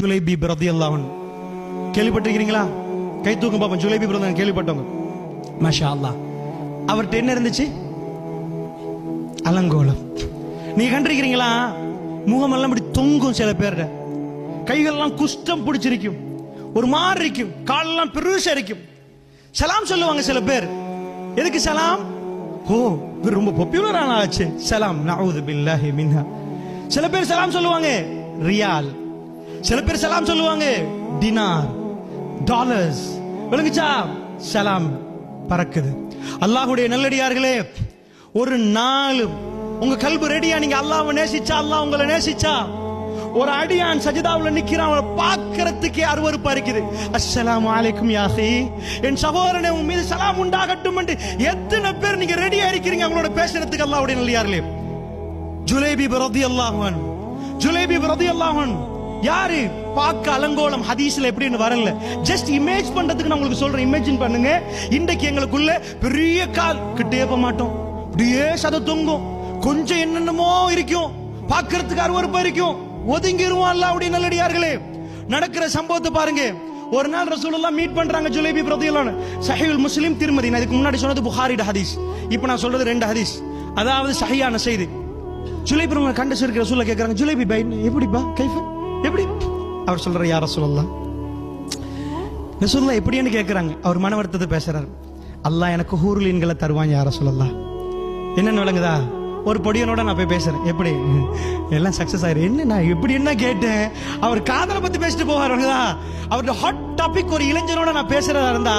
ஜுலைபி பிரதி அல்லாவன் கேள்விப்பட்டிருக்கிறீங்களா? கை தூக்கம் பார்ப்போம் ஜுலைபி பிரதி கேள்விப்பட்டவங்க. மஷா அல்லா அவர்கிட்ட என்ன இருந்துச்சு? அலங்கோலம். நீங்க கண்டிருக்கிறீங்களா? முகமெல்லாம் இப்படி தொங்கும் சில பேர்ட கைகள்லாம் குஷ்டம் பிடிச்சிருக்கும். ஒரு மாதிரி இருக்கும். காலெல்லாம் பெருசா இருக்கும். சலாம் சொல்லுவாங்க சில பேர். எதுக்கு சலாம்? ஓ இவர் ரொம்ப பாப்புலரான ஆச்சு சலாம் நவுது பில்லாஹி மின்ஹா. சில பேர் சலாம் சொல்லுவாங்க ரியால். சில பேர் சலாம் சொல்லுவாங்க. டினார் டாலர்ஸ் விளங்குச்சா? சலாம் பறக்குது. அல்லாஹுடைய நல்லடியார்களே ஒரு நாள் உங்க கல்பு ரெடியா நீங்க அல்லாவை நேசிச்சா? அல்லாஹ் உங்களை நேசிச்சா? ஒரு அடியான் சஜிதாவில் நிக்கிறான் அவனை பார்க்கறதுக்கே அருவறுப்பா இருக்குது. அஸ்ஸலாம் வலைக்கும் யாசி என் சகோதரனே உன் மீது சலாம் உண்டாகட்டும் என்று எத்தனை பேர் நீங்க ரெடியா இருக்கிறீங்க? அவங்களோட பேசுறதுக்கு அல்லாவுடைய நல்லியார்களே ஜுலேபி பிரதி அல்லாஹன் ஜுலேபி பிரதி அல்லாஹன் யாரு பார்க்க அலங்கோலம் ஹதீஸ்ல எப்படின்னு வரல. ஜஸ்ட் இமேஜ் பண்றதுக்கு நான் உங்களுக்கு சொல்றேன். இமேஜின் பண்ணுங்க. இன்றைக்கு எங்களுக்குள்ள பெரிய கால் கிட்டே போக மாட்டோம். அப்படியே சத தொங்கும். கொஞ்சம் என்னென்னமோ இருக்கும். பார்க்கறதுக்கு அருவருப்பா இருக்கும். ஒதுங்கிருவோம் அப்படி நல்லடியார்களே. நடக்கிற சம்பவத்தை பாருங்க. ஒரு நாள் ரசூலுல்லாஹ் மீட் பண்றாங்க ஜுலேபி பிரதியிலான சஹிவுல் முஸ்லீம் திருமதி நான் இதுக்கு முன்னாடி சொன்னது புகாரிட ஹதீஸ். இப்போ நான் சொல்றது ரெண்டு ஹதீஸ். அதாவது சஹியான செய்தி. ஜுலேபி உங்களை கண்டு இருக்கிற ரசூலுல்லாஹ் கேட்கறாங்க ஜுலேபி பை எப்படிப்பா கைஃபு? எப்படி? அவர் சொல்ற யார சொல்லலாம் ரசூல்லா எப்படின்னு கேட்குறாங்க அவர் மன வருத்தத்தை பேசுறாரு. அல்லாஹ் எனக்கு ஹூர்லீன்களை தருவான் யார சொல்லலாம் என்னென்னு விளங்குதா? ஒரு பொடியனோட நான் போய் பேசுறேன். எப்படி? எல்லாம் சக்சஸ் ஆயிரு. என்ன நான் எப்படி என்ன கேட்டேன்? அவர் காதலை பத்தி பேசிட்டு போவார் விளங்குதா? அவரோட ஹாட் டாபிக் ஒரு இளைஞனோட நான் பேசுறதா இருந்தா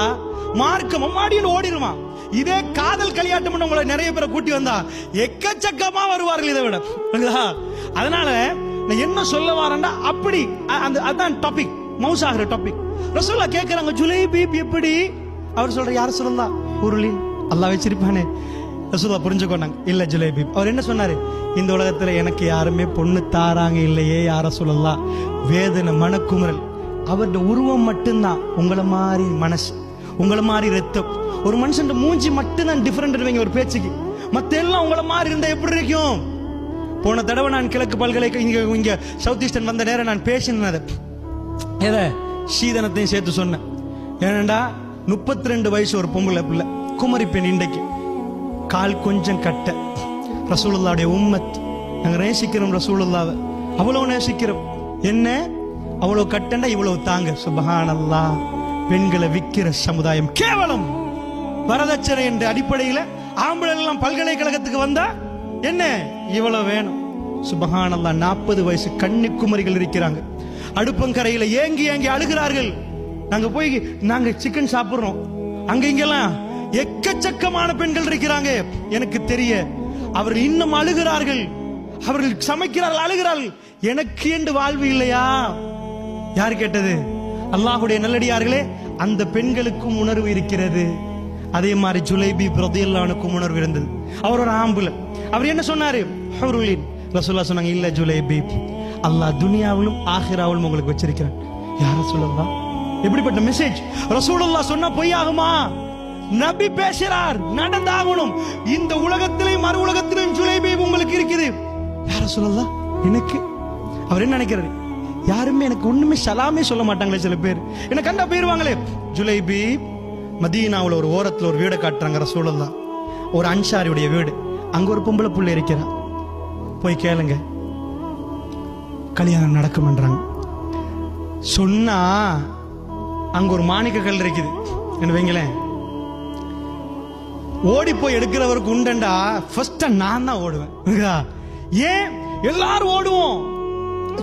மார்க்க அம்மாடின்னு ஓடிடுவான் இதே காதல் கலியாட்டம் உங்களை நிறைய பேரை கூட்டி வந்தா எக்கச்சக்கமா வருவார்கள் இதை விட. அதனால நான் என்ன சொல்ல வரேன்டா அப்படி அந்த அதான் டாபிக் மவுஸ் ஆகிற டாபிக் ரசோல்லா கேட்குறாங்க ஜுலைபி எப்படி அவர் சொல்ற யார் சொல்லலாம் உருளின் அல்லா வச்சிருப்பானே. ரசூலா புரிஞ்சுக்கொண்டாங்க இல்லை ஜுலைபி. அவர் என்ன சொன்னார்? இந்த உலகத்தில் எனக்கு யாருமே பொண்ணு தாராங்க இல்லையே யார சொல்லலாம் வேதனை மனக்குமுறல். அவருடைய உருவம் மட்டும்தான். உங்களை மாதிரி மனசு உங்களை மாதிரி ரத்தம். ஒரு மனுஷன் மூஞ்சி மட்டும்தான் டிஃப்ரெண்ட் இருவீங்க ஒரு பேச்சுக்கு. மற்ற எல்லாம் உங்களை மாதிரி இருந்தால் எப்படி இருக்கும்? போன தடவை நான் கிழக்கு பல்கலைக்கழக இங்க இங்கே சவுத் ஈஸ்டர்ன் வந்த நேரம் நான் பேசினது. எதை? சீதனத்தையும் சேர்த்து சொன்னேன். ஏனண்டா முப்பத்தி ரெண்டு வயசு ஒரு பொம்பளை பிள்ளை. குமரி பெண் இன்றைக்கு. கால் கொஞ்சம் கட்ட. ரசூலுல்லாவுடைய உம்மத். நாங்கள் நேசிக்கிறோம் ரசூலுல்லாவை. அவ்வளோ நேசிக்கிறோம். என்ன? அவ்வளோ கட்டண்டா இவ்வளவு தாங்க. சுபஹானல்லா. பெண்களை விக்கிற சமுதாயம். கேவலம். வரதட்சணை என்ற அடிப்படையில ஆம்பளை எல்லாம் பல்கலைக்கழகத்துக்கு வந்தா என்ன? இவ்வளவு வேணும். சுபகானந்தா நாற்பது வயசு கன்னிக்குமரிகள் இருக்கிறாங்க. அடுப்பங்கரையில ஏங்கி ஏங்கி அழுகிறார்கள். நாங்க போய் நாங்க சிக்கன் சாப்பிடுறோம். அங்க இங்கெல்லாம் எக்கச்சக்கமான பெண்கள் இருக்கிறாங்க. எனக்கு தெரிய அவர்கள் இன்னும் அழுகிறார்கள். அவர்கள் சமைக்கிறார்கள் அழுகிறார்கள். எனக்கு என்று வாழ்வு இல்லையா? யார் கேட்டது? அல்லாஹுடைய நல்லடியார்களே அந்த பெண்களுக்கும் உணர்வு இருக்கிறது. அதே மாதிரி ஜுலைபி பிரதியல்லானுக்கும் உணர்வு இருந்தது அவர் ஒரு ஆம்புல. அவர் என்ன சொன்னாரு? ஹுருலின். ரசூல்லா சொன்னாங்க இல்ல ஜுலைபி. அல்லாஹ் துனியாவிலும் ஆஹிராவிலும் உங்களுக்கு வச்சிருக்கிறேன். யார சொல்லலா எப்படிப்பட்ட மெசேஜ் ரசூலுல்லா சொன்னா பொய்யாகுமா? நபி பேசுறார் நடந்தாகணும். இந்த உலகத்திலையும் மறு உலகத்திலும் ஜுலைபி உங்களுக்கு இருக்குது. யார சொல்லலா எனக்கு. அவர் என்ன நினைக்கிறாரு? யாருமே எனக்கு ஒண்ணுமே சலாமே சொல்ல மாட்டாங்களே சில பேர். என்ன கண்டா போயிருவாங்களே. ஜுலைபி மதீனாவுல ஒரு ஓரத்தில் ஒரு வீடை காட்டுறாங்கிற சூழல் தான் ஒரு அன்சாரியுடைய வீடு. அங்கே ஒரு பொம்பளை புள்ள இருக்கிறான் போய் கேளுங்க. கல்யாணம் நடக்கும்ன்றாங்க. சொன்னா அங்கே ஒரு மாணிக்க கல் இருக்குது. என்ன வைங்களேன்? ஓடி போய் எடுக்கிறவருக்கு உண்டண்டா? ஃபர்ஸ்ட் நான் தான் ஓடுவேன். ஏன்? எல்லாரும் ஓடுவோம்.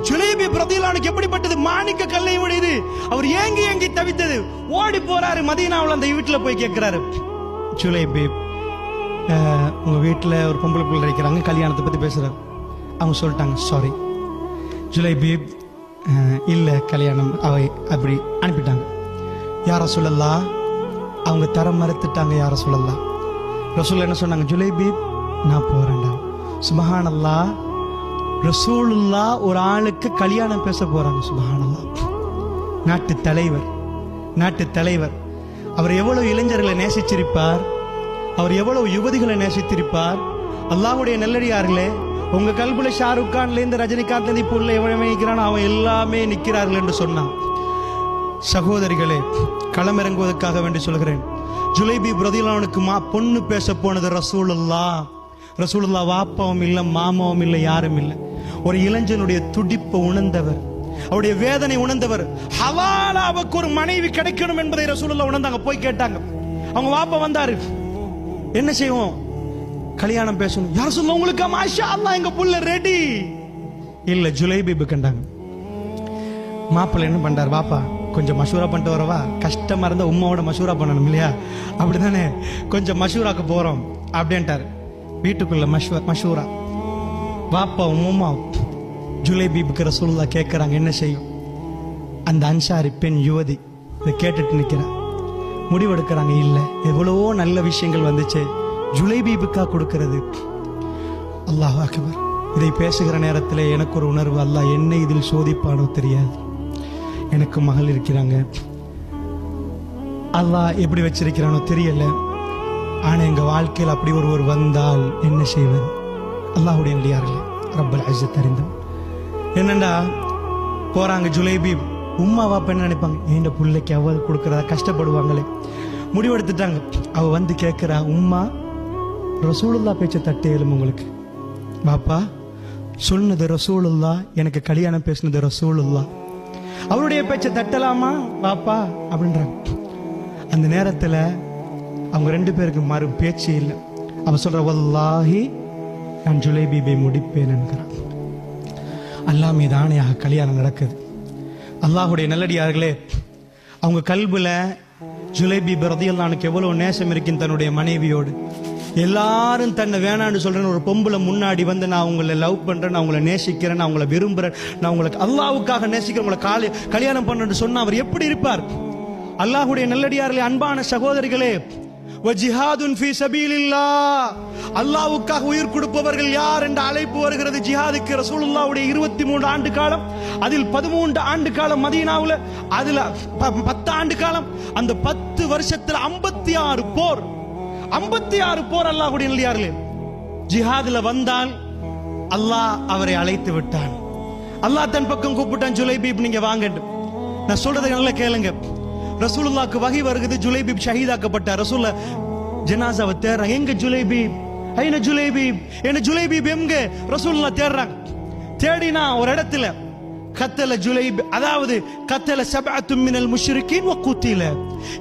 ஜுலேபி பிரதிலானுக்கு எப்படிப்பட்டது? மாணிக்க கல்லை உடையது அவர் ஏங்கி ஏங்கி தவித்தது. ஓடி போறாரு மதீனாவில் அந்த வீட்டில் போய் கேட்கிறாரு. ஜுலேபி உங்க வீட்டில் ஒரு பொம்பளை பிள்ளை இருக்கிறாங்க கல்யாணத்தை பத்தி பேசுறாரு. அவங்க சொல்லிட்டாங்க சாரி ஜுலைபி இல்லை கல்யாணம். அவை அப்படி அனுப்பிட்டாங்க. யார சொல்லலாம் அவங்க தர மறுத்துட்டாங்க யார சொல்லலாம் ரசூல் என்ன சொன்னாங்க? ஜுலைபி நான் போறேன்டா. சுபஹானல்லா ரசூலுல்லா ஒரு ஆளுக்கு கல்யாணம் பேச போறாங்க சுபானல்லா நாட்டு தலைவர் நாட்டு தலைவர். அவர் எவ்வளவு இளைஞர்களை நேசிச்சிருப்பார்? அவர் எவ்வளவு யுவதிகளை நேசித்திருப்பார்? அல்லாவுடைய நல்லடியார்களே உங்க கல்புல ஷாருக் கான்லேருந்து இருந்து ரஜினிகாந்த்ல இப்போ உள்ள எவ்வளவு நிற்கிறான் அவன் எல்லாமே நிற்கிறார்கள் என்று சொன்னான். சகோதரிகளே களமிறங்குவதற்காக வேண்டி சொல்கிறேன். ஜுலைபி பிரதிலானுக்கு மா பொண்ணு பேச போனது ரசூலுல்லா. ரசூலுல்லா வாப்பாவும் இல்லை மாமாவும் இல்லை யாரும் இல்லை. ஒரு இளைஞனுடைய துடிப்பை உணர்ந்தவர். அவருடைய வேதனை உணர்ந்தவர். ஹவாலாவுக்கு ஒரு மனைவி கிடைக்கணும் என்பதை ரசூலுல்லா உணர்ந்தாங்க. போய் கேட்டாங்க. அவங்க வாப்பா வந்தாரு. என்ன செய்வோம்? கல்யாணம் பேசணும். யார் சொல்ல உங்களுக்கு? மாஷா அல்லா எங்க புள்ள ரெடி இல்ல ஜுலைபி கண்டாங்க. மாப்பிள்ளை என்ன பண்றாரு? வாப்பா கொஞ்சம் மஷூரா பண்ணிட்டு வரவா? கஷ்டமா இருந்தா உமாவோட மஷூரா பண்ணணும் இல்லையா? அப்படிதானே. கொஞ்சம் மஷூராக்கு போறோம். அப்படின்ட்டாரு. வீட்டுக்குள்ள மஷூ மஷூரா வாப்பா உம்மா ஜுலைபீபுக்கு ரசூல்லா கேட்குறாங்க என்ன செய்யும்? அந்த அன்சாரி பெண் யுவதி இதை கேட்டுட்டு நிற்கிறான் முடிவெடுக்கிறாங்க இல்லை எவ்வளவோ நல்ல விஷயங்கள் வந்துச்சு. ஜுலேபீபுக்கா கொடுக்கறது? அல்லாஹ் அக்பர். இதை பேசுகிற நேரத்தில் எனக்கு ஒரு உணர்வு அல்லாஹ் என்ன இதில் சோதிப்பானோ தெரியாது. எனக்கு மகள் இருக்கிறாங்க. அல்லாஹ் எப்படி வச்சிருக்கிறானோ தெரியல. ஆனால் எங்கள் வாழ்க்கையில் அப்படி ஒருவர் வந்தால் என்ன செய்வது அல்லாஹுடைய நடிகார்களே ரப்பல் அஜத் தெரிந்தோம். என்னண்டா போகிறாங்க ஜுலேபி உம்மா வாப்பா என்ன நினைப்பாங்க? என் பிள்ளைக்கு அவ்வளவு கொடுக்குறதா கஷ்டப்படுவாங்களே. முடிவெடுத்துட்டாங்க. அவ வந்து கேட்குறா உம்மா ரசூலுல்லா பேச்சை தட்டு எழும் உங்களுக்கு. பாப்பா சொன்னது ரசூலுல்லா எனக்கு கல்யாணம் பேசினது ரசூலுல்லா அவருடைய பேச்சை தட்டலாமா? பாப்பா அப்படின்றாங்க. அந்த நேரத்தில் அவங்க ரெண்டு பேருக்கு மறு பேச்சு இல்லை. அவன் சொல்ற வல்லாஹி நான் ஜுலைபீபை முடிப்பேன் என்கிறான். அல்லாஹ் தானே கல்யாணம் நடக்குது. அல்லாஹுடைய நல்லடியார்களே அவங்க கல்புல ஜுலேபி பிரதியல்லானுக்கு எவ்வளவு நேசம் இருக்குன்னு தன்னுடைய மனைவியோடு. எல்லாரும் தன்னை வேணான்னு சொல்றேன்னு ஒரு பொம்பளை முன்னாடி வந்து நான் உங்களை லவ் பண்றேன் நான் உங்களை நேசிக்கிறேன் நான் உங்களை விரும்புறேன் நான் உங்களுக்கு அல்லாவுக்காக நேசிக்கிறேன் உங்களை காலி கல்யாணம் பண்ணுன்னு சொன்னா அவர் எப்படி இருப்பார்? அல்லாஹுடைய நல்லடியார்களே அன்பான சகோதரிகளே ஜிஹாதுன் ஃபி சபீலில்லாஹ் அல்லாஹ்வுக்காக உயிர் கொடுப்பவர்கள் யார் என்ற அழைப்பு வருகிறது. ஜிஹாதுக்கு ரசூலுல்லாவுடைய இருபத்தி மூன்று ஆண்டு காலம் அதில் பதிமூன்று ஆண்டு காலம் மதீனாவில் அதுல ப- பத்து ஆண்டு காலம் அந்த பத்து வருஷத்துல ஐம்பத்தி ஆறு போர். ஐம்பத்தி ஆறு போர் அல்லாஹுடைய நிலையார்களே. ஜிஹாதுல வந்தால் அல்லாஹ் அவரை அழைத்து விட்டான். அல்லாஹ் தன் பக்கம் கூப்பிட்டான் ஜுலைபீப் நீங்க வாங்க நான் சொல்றதை நல்லா கேளுங்க. ரசூலுல்லாக்கு வகை வருகிறது. ஜுலேபிப் ஷஹீதாக்கப்பட்டார் ரசூல்ல ஜனாசாவை தேடுறாங்க. எங்க ஜுலேபி? ஐன ஜுலேபி? என்ன ஜுலேபி எங்க ரசூலுல்லா தேடுறாங்க. தேடினா ஒரு இடத்துல கத்தல ஜுலைப் அதாவது கத்தல சபஅத்து மினல் முஷ்ரிக்கீன் வ குத்தில.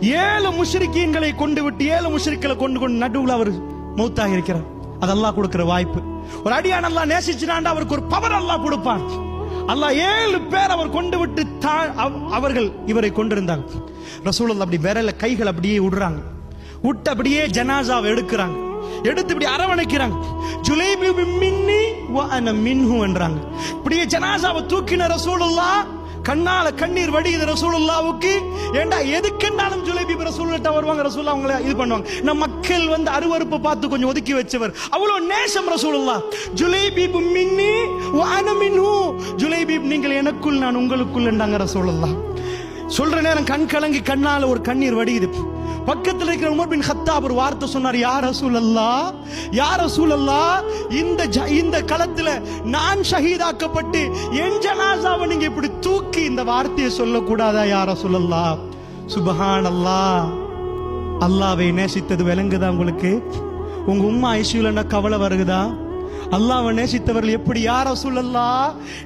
ஏழு முஷ்ரிக்கீன்களை கொண்டு விட்டு ஏழு முஷ்ரிக்களை கொண்டு கொண்டு நடுவுல அவர் மௌத்தாக இருக்கிறார் அதெல்லாம் கொடுக்கிற வாய்ப்பு. ஒரு அடியான் அல்லாஹ் நேசிச்சினாண்டா அவருக்கு ஒரு பவர் அல்லாஹ் கொடுப்பான். அல்லாஹ் ஏழு பேர் அவர் கொண்டு விட்டு அவர்கள் இவரை கொண்டிருந்தாங்க. ரசூலுல்லாஹ் அப்படி விரல கைகள் அப்படியே விடுறாங்க. விட்டு அப்படியே ஜனாசாவை எடுக்கிறாங்க. எடுத்து இப்படி அரவணைக்கிறாங்க. ஜுலைபி மின்னி வா மின்ஹு என்றாங்க. இப்படியே ஜனாசாவை தூக்கின ரசூலுல்லா கண்ணால கண்ணீர் வடியுது ரசூலுல்லாவுக்கு. ஏண்டா எதுக்குன்னாலும் ஜுலைபி ரசூலுல்லாட்ட வருவாங்க ரசூல்லா அவங்கள இது பண்ணுவாங்க. நம்ம மக்கள் வந்து அருவறுப்பு பார்த்து கொஞ்சம் ஒதுக்கி வச்சவர். அவ்வளவு நேசம் ரசூலுல்லா. ஜுலைபி மின்னி வ அன ஜுலைபி நீங்கள் எனக்குள் நான் உங்களுக்குள் என்றாங்க ரசூலுல்லாஹ் சொல்ற நேரம் கண் கலங்கி கண்ணால ஒரு கண்ணீர் வடியுது. பக்கத்தில் இருக்கிற உமர் பின் ஹத்தாப் ஒரு வார்த்தை சொன்னார் யார் ரசூலல்லா யார சூழல்லா இந்த ஜ- இந்த களத்துல நான் ஷஹீதாக்கப்பட்டு என் ஜனாசாவை நீங்க இப்படி தூக்கி இந்த வார்த்தையை சொல்லக்கூடாதா யார சூழல்லா சுபஹான் அல்லாஹ் அல்லாவை நேசித்தது விளங்குதா உங்களுக்கு? உங்க உம்மா ஐசியூல கவலை வருகுதா? அல்லாவை நேசித்தவர்கள் எப்படி யார சொல்லல்லா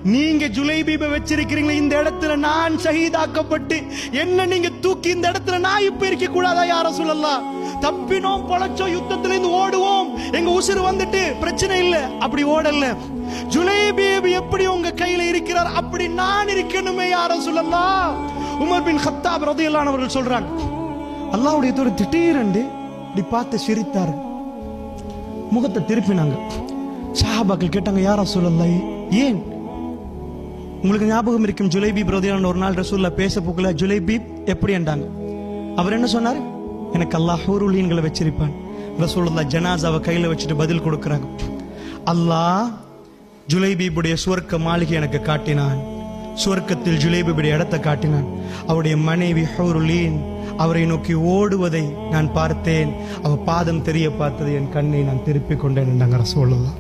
நீங்க ஜுலைபீப வச்சிருக்கிறீங்க இந்த இடத்துல நான் ஷஹீதாக்கப்பட்டு என்ன நீங்க தூக்கி இந்த இடத்துல நான் இப்ப இருக்க கூடாதா யார சொல்லல்லா தப்பினோம் பொழைச்சோம் யுத்தத்துல இருந்து ஓடுவோம். எங்க உசுறு வந்துட்டு பிரச்சனை இல்ல. அப்படி ஓடல. ஜுலைபீப் எப்படி உங்க கையில இருக்கிறார்? அப்படி நான் இருக்கணுமே யாரும் சொல்லலாம் உமர் பின் ஹத்தாப் ரதியல்லான் அவர்கள் சொல்றாங்க. அல்லாவுடைய தோடு திடீரென்று இப்படி பார்த்து சிரித்தார். முகத்தை திருப்பினாங்க. சஹாபாக்கள் கேட்டாங்க யாரா சொல்லலை? ஏன்? உங்களுக்கு ஞாபகம் இருக்கும் ஜுலைபி பிரதியான ஒரு நாள் ரசூல்லா பேச போக்கல ஜுலைபி எப்படி என்றாங்க. அவர் என்ன சொன்னார்? எனக்கு அல்லாஹ் ஹூருலீன்களை வச்சிருப்பான். ரசூலுல்லா ஜனாசாவை கையில் வச்சுட்டு பதில் கொடுக்குறாங்க. அல்லாஹ் ஜுலைபீபுடைய சுவர்க்க மாளிகை எனக்கு காட்டினான். சுவர்க்கத்தில் ஜுலைபீபுடைய இடத்தை காட்டினான். அவருடைய மனைவி ஹூருலீன் அவரை நோக்கி ஓடுவதை நான் பார்த்தேன். அவ பாதம் தெரிய பார்த்தது என் கண்ணை நான் திருப்பிக் கொண்டேன் என்றாங்க ரசூலுல்லா